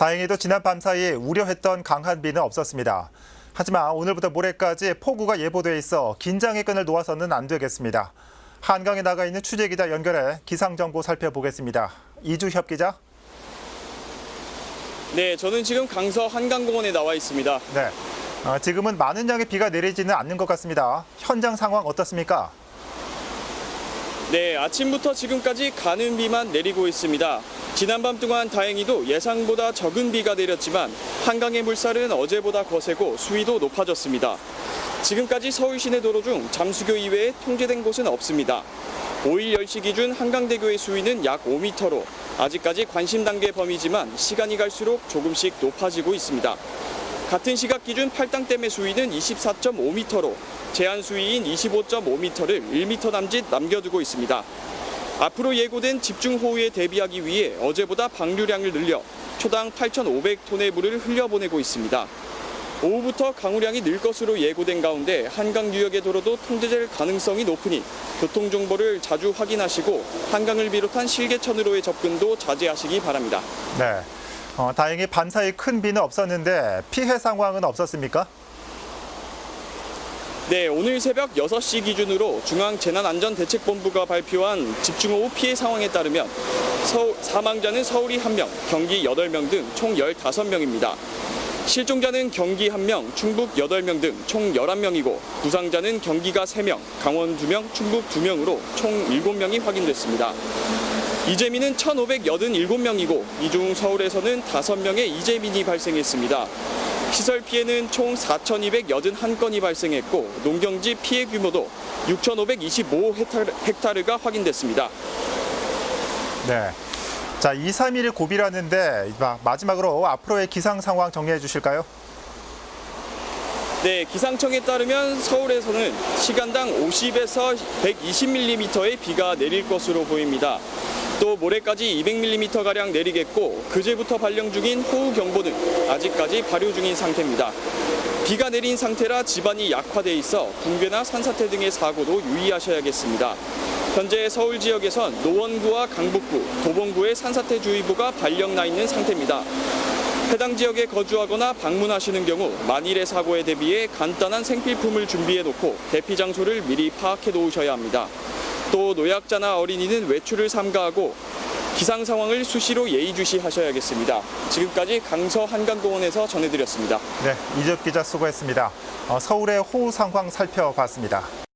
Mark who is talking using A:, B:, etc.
A: 다행히도 지난 밤 사이 우려했던 강한 비는 없었습니다. 하지만 오늘부터 모레까지 폭우가 예보돼 있어 긴장의 끈을 놓아서는 안 되겠습니다. 한강에 나가 있는 취재 기자 연결해 기상 정보 살펴보겠습니다. 이주협 기자.
B: 네, 저는 지금 강서 한강공원에 나와 있습니다.
A: 네. 어, 지금은 많은 양의 비가 내리지는 않는 것 같습니다. 현장 상황 어떻습니까?
B: 네, 아침부터 지금까지 가는 비만 내리고 있습니다. 지난밤 동안 다행히도 예상보다 적은 비가 내렸지만 한강의 물살은 어제보다 거세고 수위도 높아졌습니다. 지금까지 서울 시내 도로 중 잠수교 이외에 통제된 곳은 없습니다. 5일 10시 기준 한강대교의 수위는 약 5m로 아직까지 관심 단계 범위지만 시간이 갈수록 조금씩 높아지고 있습니다. 같은 시각 기준 팔당댐의 수위는 24.5m로 제한 수위인 25.5m를 1m 남짓 남겨두고 있습니다. 앞으로 예고된 집중호우에 대비하기 위해 어제보다 방류량을 늘려 초당 8,500톤의 물을 흘려보내고 있습니다. 오후부터 강우량이 늘 것으로 예고된 가운데 한강 유역의 도로도 통제될 가능성이 높으니 교통 정보를 자주 확인하시고 한강을 비롯한 실개천으로의 접근도 자제하시기 바랍니다.
A: 네. 어, 다행히 밤 사이 큰 비는 없었는데 피해 상황은 없었습니까?
B: 네, 오늘 새벽 6시 기준으로 중앙재난안전대책본부가 발표한 집중호우 피해 상황에 따르면 서- 사망자는 서울이 1명, 경기 8명 등 총 15명입니다. 실종자는 경기 1명, 충북 8명 등 총 11명이고 부상자는 경기가 3명, 강원 2명, 충북 2명으로 총 7명이 확인됐습니다. 이재민은 1,587명이고 이 중 서울에서는 5명의 이재민이 발생했습니다. 시설 피해는 총 4,281건이 발생했고 농경지 피해 규모도 6,525헥타르가 확인됐습니다.
A: 네. 자, 2, 3일을 고비라는데 마- 마지막으로 앞으로의 기상 상황 정리해 주실까요?
B: 네, 기상청에 따르면 서울에서는 시간당 50에서 120mm의 비가 내릴 것으로 보입니다. 또 모레까지 200mm가량 내리겠고 그제부터 발령 중인 호우경보는 아직까지 발효 중인 상태입니다. 비가 내린 상태라 집안이 약화돼 있어 붕괴나 산사태 등의 사고도 유의하셔야겠습니다. 현재 서울 지역에선 노원구와 강북구, 도봉구에 산사태주의보가 발령 나 있는 상태입니다. 해당 지역에 거주하거나 방문하시는 경우 만일의 사고에 대비해 간단한 생필품을 준비해 놓고 대피 장소를 미리 파악해 놓으셔야 합니다. 또 노약자나 어린이는 외출을 삼가하고 기상 상황을 수시로 예의주시하셔야겠습니다. 지금까지 강서 한강공원에서 전해드렸습니다.
A: 네, 이적 기자 수고했습니다. 어, 서울의 호우 상황 살펴봤습니다.